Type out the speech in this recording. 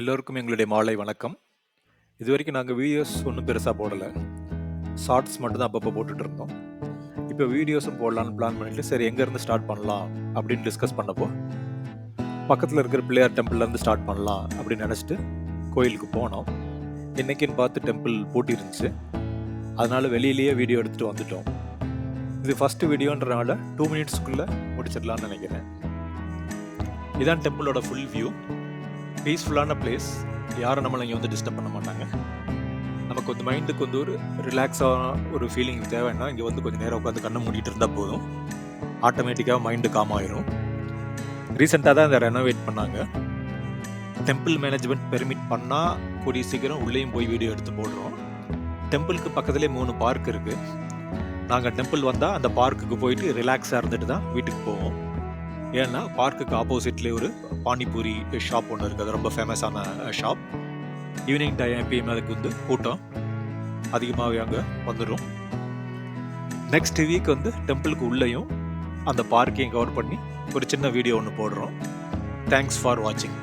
எல்லோருக்கும் எங்களுடைய மாலை வணக்கம். இது வரைக்கும் நாங்கள் வீடியோஸ் ஒன்றும் பெருசாக போடலை. ஷார்ட்ஸ் மட்டும்தான் அப்பப்போ போட்டுட்டு இருந்தோம். இப்போ வீடியோஸும் போடலான்னு பிளான் பண்ணிட்டு சரி எங்கேருந்து ஸ்டார்ட் பண்ணலாம் அப்படின்னு டிஸ்கஸ் பண்ணப்போ பக்கத்தில் இருக்கிற பிள்ளையார் டெம்பிள்லேருந்து ஸ்டார்ட் பண்ணலாம் அப்படின்னு நினச்சிட்டு கோயிலுக்கு போனோம். இன்றைக்கின்னு பார்த்து டெம்பிள் பூட்டி இருந்துச்சு. வெளியிலேயே வீடியோ எடுத்துகிட்டு வந்துட்டோம். இது ஃபஸ்ட்டு வீடியோன்றனால டூ மினிட்ஸ்க்குள்ளே முடிச்சிடலான்னு நினைக்கிறேன். இதான் டெம்பிளோட ஃபுல் வியூ பீஸ்ஃபுல்லான பிளேஸ் யாரும் நம்மளை இங்கே வந்து டிஸ்டர்ப் பண்ண மாட்டாங்க. நமக்கு வந்து மைண்டுக்கு வந்து ஒரு ரிலாக்ஸான ஒரு ஃபீலிங் தேவைன்னா இங்கே வந்து கொஞ்சம் நேரம் உட்காந்து கண்ணை மூடிட்டு இருந்தால் போதும். ஆட்டோமேட்டிக்காக மைண்டு காம் ஆயிரும். ரீசெண்டாக தான் இதை ரெனோவேட் பண்ணாங்க. டெம்பிள் மேனேஜ்மெண்ட் பெர்மிட் பண்ணால் கூடிய சீக்கிரம் உள்ளேயும் போய் வீடியோ எடுத்து போடுறோம். டெம்பிளுக்கு பக்கத்துலேயே மூணு பார்க் இருக்குது நாங்கள் டெம்பிள் வந்தால் அந்த பார்க்குக்கு போயிட்டு ரிலாக்ஸாக இருந்துட்டு தான் வீட்டுக்கு போவோம். ஏன்னா பார்க்குக்கு ஆப்போசிட்லேயே ஒரு பானிபூரி ஷாப் ஒன்று இருக்குது அது ரொம்ப ஃபேமஸான ஷாப் ஈவினிங் டைம் எப்பயுமே அதுக்கு வந்து கூட்டம். அதிகமாகவே அங்கே வந்துடும் நெக்ஸ்ட் வீக் வந்து டெம்பிளுக்கு உள்ளேயும் அந்த பார்க்கையும் கவர் பண்ணி ஒரு சின்ன வீடியோ ஒன்று போடுறோம். தேங்க்ஸ் ஃபார் வாட்சிங்